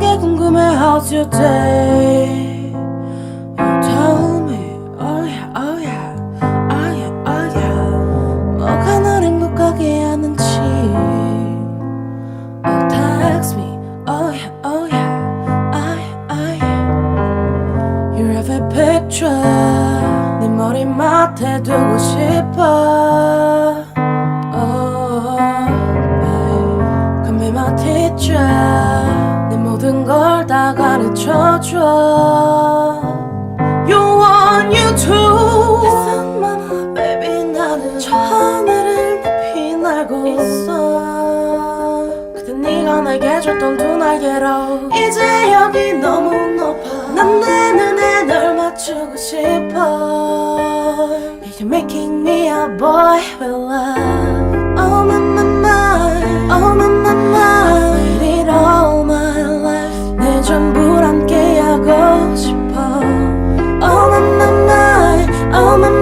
was your day? You tell me, oh yeah, oh yeah, oh yeah, oh yeah. 뭐가 널 행복하게 하는지. Oh, text me, oh yeah, oh yeah, oh yeah, oh yeah. Your every picture, 내 머리맡에 두고 싶어. Oh, babe. Come be my teacher. 내 모든 걸 다 가르쳐줘. You want you to. Listen, mama, baby, 나는 저 하늘을 높이 날고 있어. 그때 네가 내게 줬던 두 날개로 이제 여기 너무 높아. 난내 눈에 널 맞추고 싶어. You're making me a boy with love. Oh my,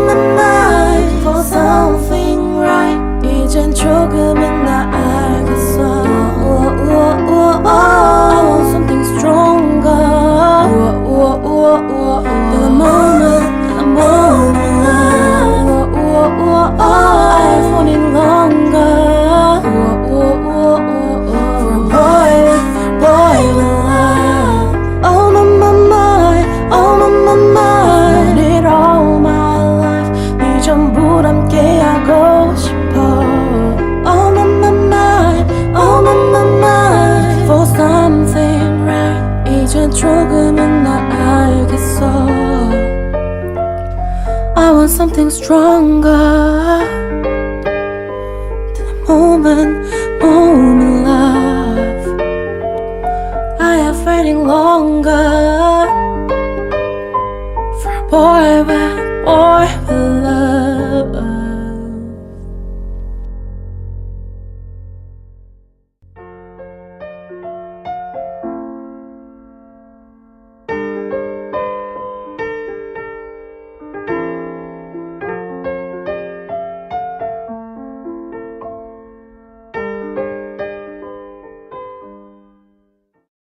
something stronger than a moment, moment love. I have waiting longer for a boy, with boy love.